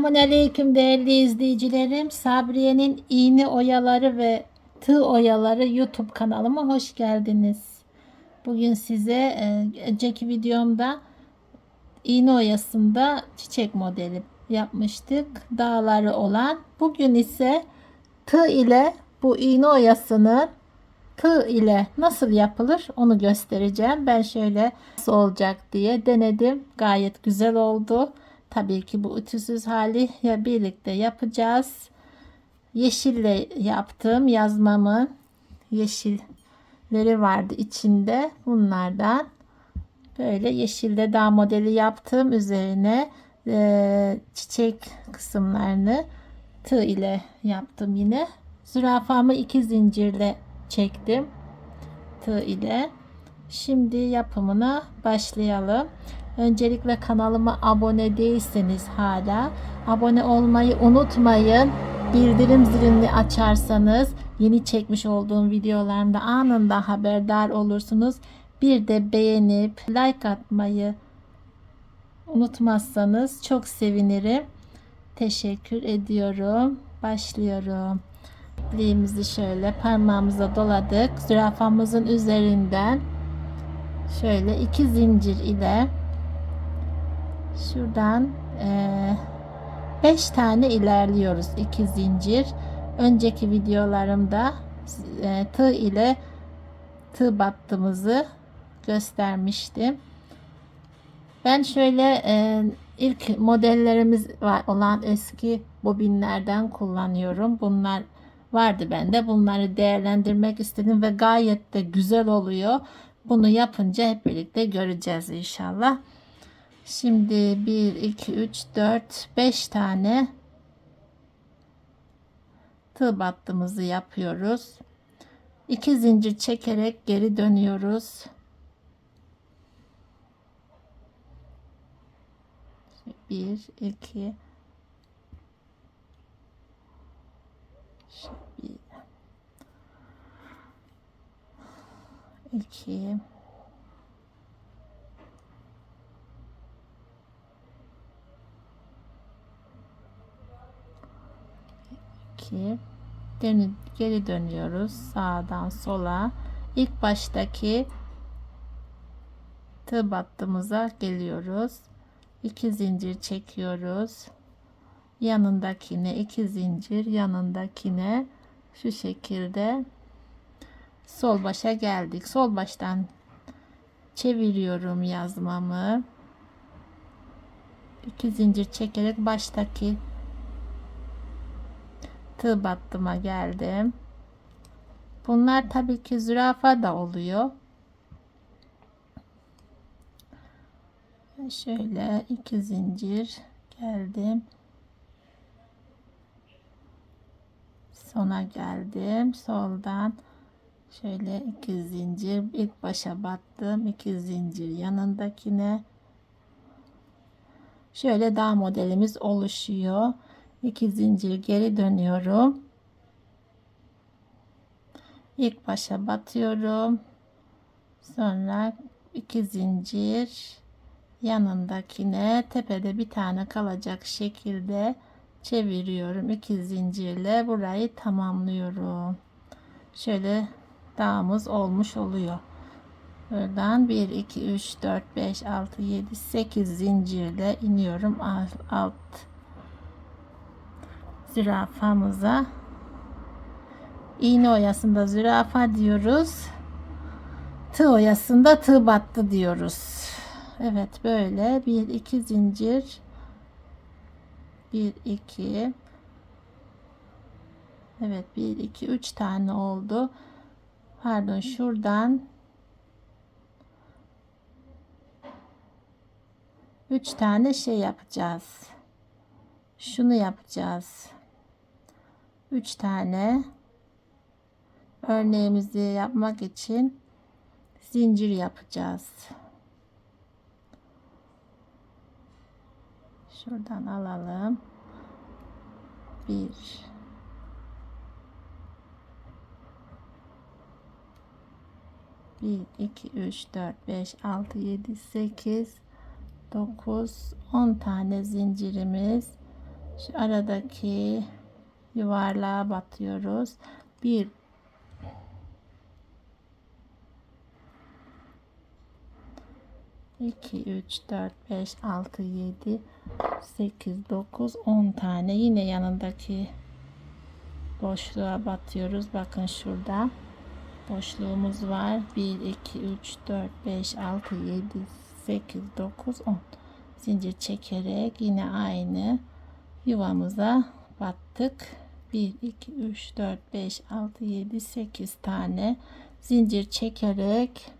Selamun Aleyküm değerli izleyicilerim. Sabriye'nin iğne oyaları ve tığ oyaları YouTube kanalıma hoş geldiniz. Bugün size e, önceki videomda iğne oyasında çiçek modeli yapmıştık. Dağları olan. Bugün ise tığ ile bu iğne oyasının tığ ile nasıl yapılır onu göstereceğim. Ben şöyle nasıl olacak diye denedim. Gayet güzel oldu. Tabii ki bu ütüsüz hali ya birlikte yapacağız. Yeşille yaptığım yazmamı yeşilleri vardı içinde. Bunlardan böyle yeşilde dağ modeli yaptım. Üzerine e, çiçek kısımlarını tığ ile yaptım yine. Zürafamı iki zincirle çektim tığ ile. Şimdi yapımına başlayalım. Öncelikle kanalıma abone değilseniz hala abone olmayı unutmayın. Bildirim zilini açarsanız yeni çekmiş olduğum videolarımda anında haberdar olursunuz. Bir de beğenip like atmayı unutmazsanız çok sevinirim. Teşekkür ediyorum. Başlıyorum. İpliğimizi şöyle parmağımıza doladık. Zürafamızın üzerinden şöyle iki zincir ile şuradan 5 tane ilerliyoruz. iki zincir. Önceki videolarımda e, tığ ile tığ battığımızı göstermiştim. Ben şöyle e, ilk modellerimiz var olan eski bobinlerden kullanıyorum. Bunlar vardı bende. Bunları değerlendirmek istedim ve gayet de güzel oluyor. Bunu yapınca hep birlikte göreceğiz inşallah. Şimdi 1, 2, 3, 4, 5 tane tığ battığımızı yapıyoruz. 2 zincir çekerek geri dönüyoruz. 1, 2, 2 2 Dön geri dönüyoruz. Sağdan sola. İlk baştaki tığ battığımıza geliyoruz. 2 zincir çekiyoruz. Yanındakine 2 zincir yanındakine şu şekilde sol başa geldik. Sol baştan çeviriyorum yazmamı. 2 zincir çekerek baştaki tığ battıma geldim. Bunlar tabii ki zürafa da oluyor. Şöyle iki zincir geldim. Sona geldim. Soldan şöyle iki zincir ilk başa battım. iki zincir yanındakine. Şöyle dağ modelimiz oluşuyor. 2 zincir geri dönüyorum. İlk başa batıyorum. Sonra 2 zincir yanındakine tepede bir tane kalacak şekilde çeviriyorum. 2 zincirle burayı tamamlıyorum. Şöyle dağımız olmuş oluyor. Buradan 1 2 3 4 5 6 7 8 zincirle iniyorum alt zürafamıza. İğne oyasında zürafa diyoruz. Tığ oyasında tığ battı diyoruz. Evet böyle. Bir iki zincir. Bir iki. Evet bir iki üç tane oldu. Pardon şuradan. Üç tane şey yapacağız. Şunu yapacağız 3 tane örneğimizi yapmak için zincir yapacağız. Şuradan alalım. 1 1 2 3 4 5 6 7 8 9 10 tane zincirimiz Şu aradaki yuvarlığa batıyoruz. Bir iki, üç, dört, beş, altı, yedi, sekiz, dokuz, on tane. Yine yanındaki boşluğa batıyoruz. Bakın şurada boşluğumuz var. 1, 2, 3, 4, 5, 6, 7, 8, 9, 10. Zincir çekerek yine aynı yuvamıza battık. 1, 2, 3, 4, 5, 6, 7, 8 tane zincir çekerek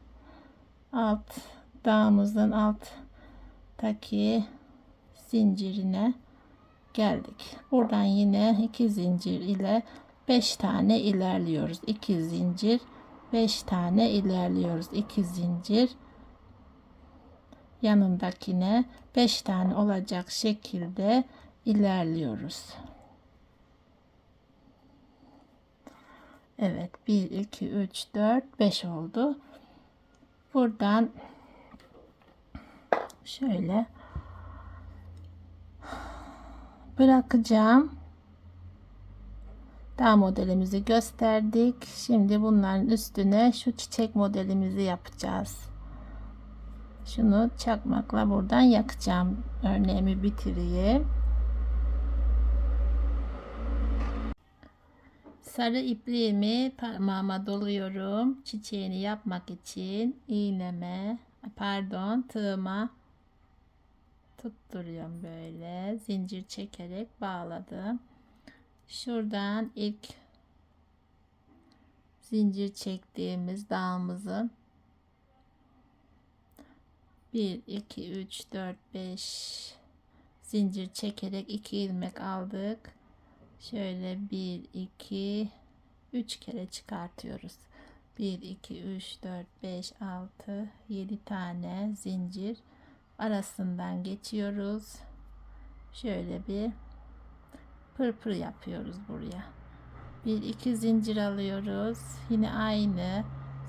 alt dağımızın alttaki zincirine geldik. Buradan yine iki zincir ile 5 tane ilerliyoruz. 2 zincir 5 tane ilerliyoruz. 2 zincir yanındakine 5 tane olacak şekilde ilerliyoruz. Evet 1 2 3 4 5 oldu. Buradan şöyle bırakacağım. Daha modelimizi gösterdik. Şimdi bunların üstüne şu çiçek modelimizi yapacağız. Şunu çakmakla buradan yakacağım. Örneğimi bitireyim. Sarı ipliğimi parmağıma doluyorum. Çiçeğini yapmak için iğneme, pardon tığıma tutturuyorum böyle. Zincir çekerek bağladım. Şuradan ilk zincir çektiğimiz dağımızın 1 2 3 4 5 zincir çekerek 2 ilmek aldık. Şöyle 1 2 3 kere çıkartıyoruz. 1 2 3 4 5 6 7 tane zincir arasından geçiyoruz. Şöyle bir pırpır yapıyoruz buraya. Bir iki zincir alıyoruz. Yine aynı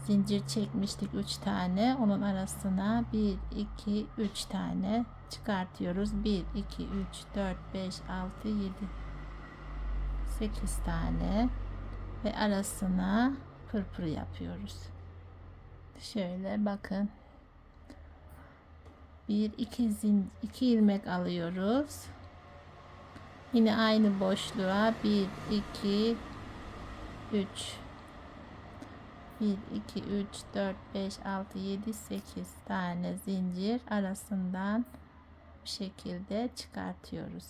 zincir çekmiştik 3 tane. Onun arasına 1 2 3 tane çıkartıyoruz. 1 2 3 4 5 6 7 8 tane ve arasına pırpır yapıyoruz. Şöyle bakın. 1 2 zin 2 ilmek alıyoruz. Yine aynı boşluğa 1 2 3 1 2 3 4 5 6 7 8 tane zincir arasından bu şekilde çıkartıyoruz.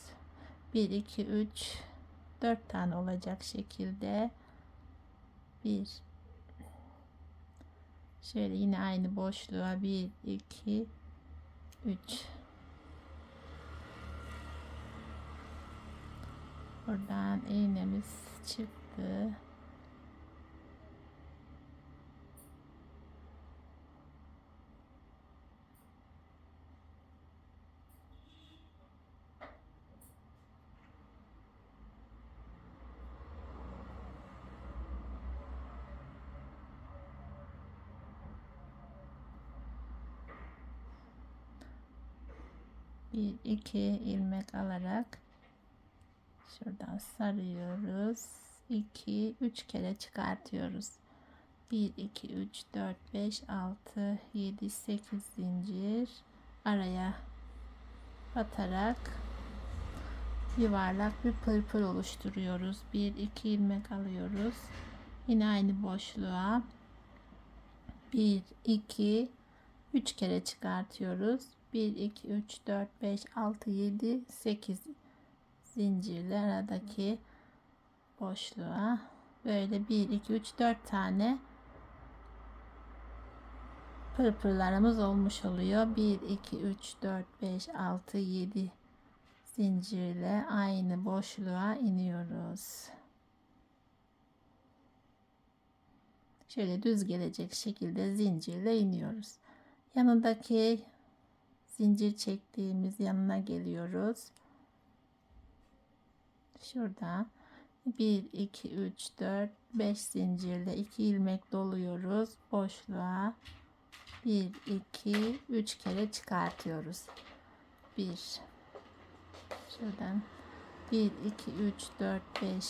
1 2 3 4 tane olacak şekilde. Bir. Şöyle yine aynı boşluğa 1 2 3 Buradan iğnemiz çıktı. Bir iki ilmek alarak şuradan sarıyoruz. 2 3 kere çıkartıyoruz. 1 2 3 4 5 6 7 8 zincir araya batarak yuvarlak bir pırpır oluşturuyoruz. 1 2 ilmek alıyoruz. Yine aynı boşluğa 1 2 3 kere çıkartıyoruz 1 2 3 4 5 6 7 8 zincirli aradaki boşluğa böyle 1 2 3 4 tane pırpırlarımız olmuş oluyor. 1 2 3 4 5 6 7 zincirle aynı boşluğa iniyoruz. Şöyle düz gelecek şekilde zincirle iniyoruz. Yanındaki zincir çektiğimiz yanına geliyoruz. Şurada 1 2 3 4 5 zincirle 2 ilmek doluyoruz. Boşluğa 1 2 3 kere çıkartıyoruz. 1 Şuradan 1 2 3 4 5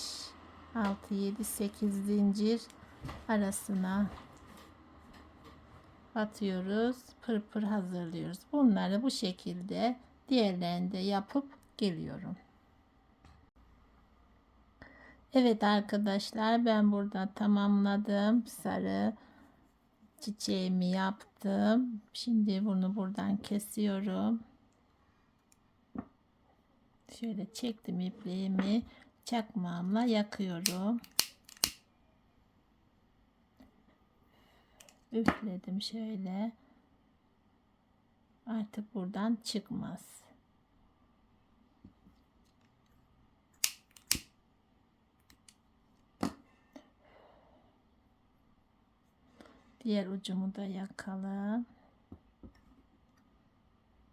6 7 8 zincir arasına batıyoruz. Pırpır hazırlıyoruz. Bunları bu şekilde diğerlerini de yapıp geliyorum. Evet arkadaşlar ben burada tamamladım. Sarı çiçeğimi yaptım. Şimdi bunu buradan kesiyorum. Şöyle çektim ipliğimi. Çakmağımla yakıyorum. Üfledim şöyle. Artık buradan çıkmaz. Diğer ucumu da yakalım.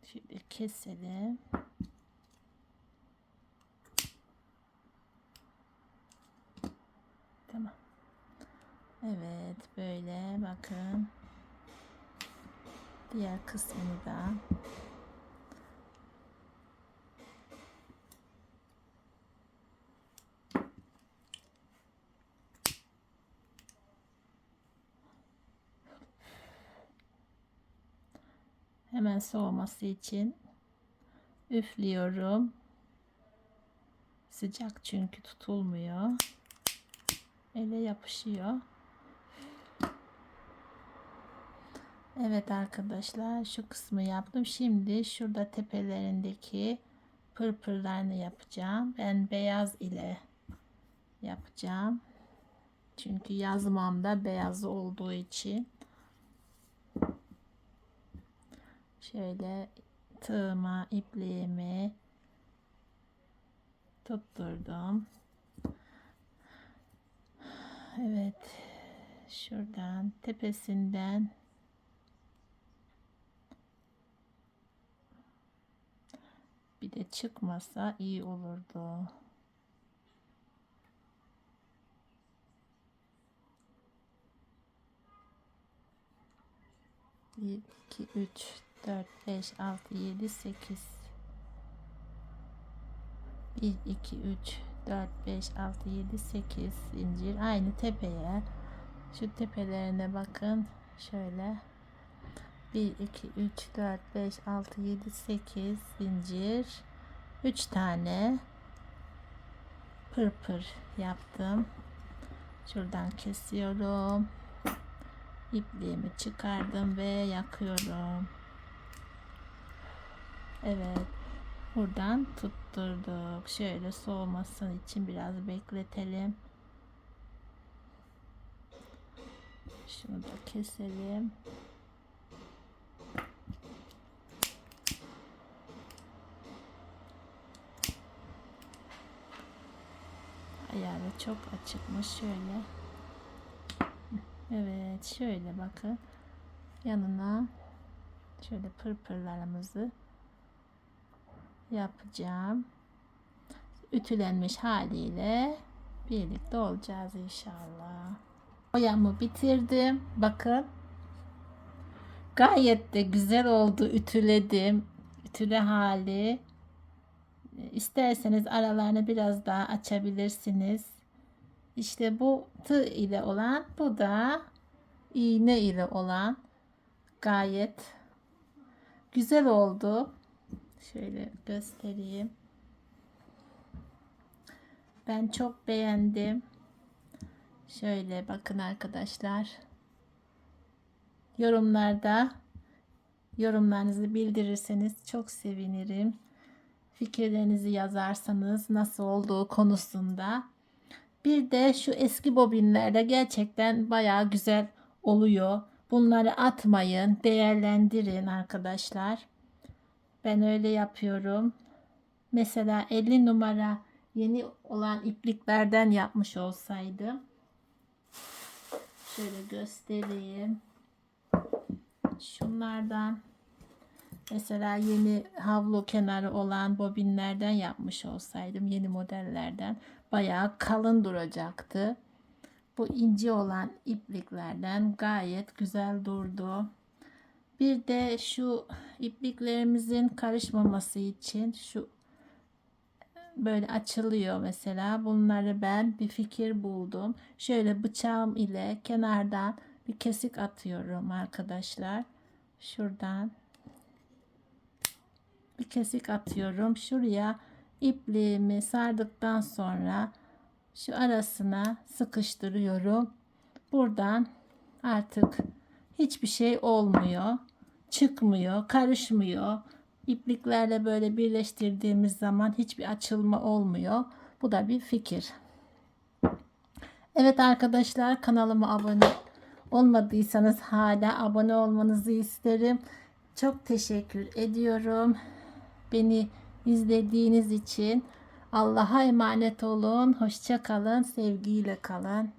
Şöyle keselim. Tamam. Evet böyle bakın. Diğer kısmını da hemen soğuması için üflüyorum. Sıcak çünkü tutulmuyor. Ele yapışıyor. Evet arkadaşlar şu kısmı yaptım. Şimdi şurada tepelerindeki pırpırlarını yapacağım. Ben beyaz ile yapacağım. Çünkü yazmamda beyaz olduğu için. Şöyle tığıma ipliğimi tutturdum. Evet. Şuradan tepesinden bir de çıkmasa iyi olurdu. Bir, iki, üç, dört, beş, altı, yedi, sekiz. Bir, iki, üç, 4, 5, 6, 7, 8 zincir. Aynı tepeye. Şu tepelerine bakın. Şöyle. 1, 2, 3, 4, 5, 6, 7, 8 zincir. 3 tane pırpır yaptım. Şuradan kesiyorum. İpliğimi çıkardım ve yakıyorum. Evet. Buradan tutturduk. Şöyle soğuması için biraz bekletelim. Şunu da keselim. Çok açıkmış şöyle. Evet şöyle bakın. Yanına şöyle pırpırlarımızı yapacağım. Ütülenmiş haliyle birlikte olacağız inşallah. Boyamı bitirdim. Bakın. Gayet de güzel oldu. Ütüledim. Ütülü hali. İsterseniz aralarını biraz daha açabilirsiniz. İşte bu tığ ile olan, bu da iğne ile olan gayet güzel oldu. Şöyle göstereyim. Ben çok beğendim. Şöyle bakın arkadaşlar. Yorumlarda yorumlarınızı bildirirseniz çok sevinirim. Fikirlerinizi yazarsanız nasıl olduğu konusunda. Bir de şu eski bobinlerde gerçekten bayağı güzel oluyor. Bunları atmayın, değerlendirin arkadaşlar. Ben öyle yapıyorum. Mesela 50 numara yeni olan ipliklerden yapmış olsaydım. Şöyle göstereyim. Şunlardan mesela yeni havlu kenarı olan bobinlerden yapmış olsaydım yeni modellerden bayağı kalın duracaktı. Bu ince olan ipliklerden gayet güzel durdu. Bir de şu ipliklerimizin karışmaması için şu böyle açılıyor mesela. Bunları ben bir fikir buldum. Şöyle bıçağım ile kenardan bir kesik atıyorum arkadaşlar. Şuradan bir kesik atıyorum. Şuraya ipliğimi sardıktan sonra şu arasına sıkıştırıyorum. Buradan artık hiçbir şey olmuyor. Çıkmıyor, karışmıyor. İpliklerle böyle birleştirdiğimiz zaman hiçbir açılma olmuyor. Bu da bir fikir. Evet arkadaşlar kanalıma abone olmadıysanız hala abone olmanızı isterim. Çok teşekkür ediyorum. Beni izlediğiniz için Allah'a emanet olun. Hoşça kalın. Sevgiyle kalın.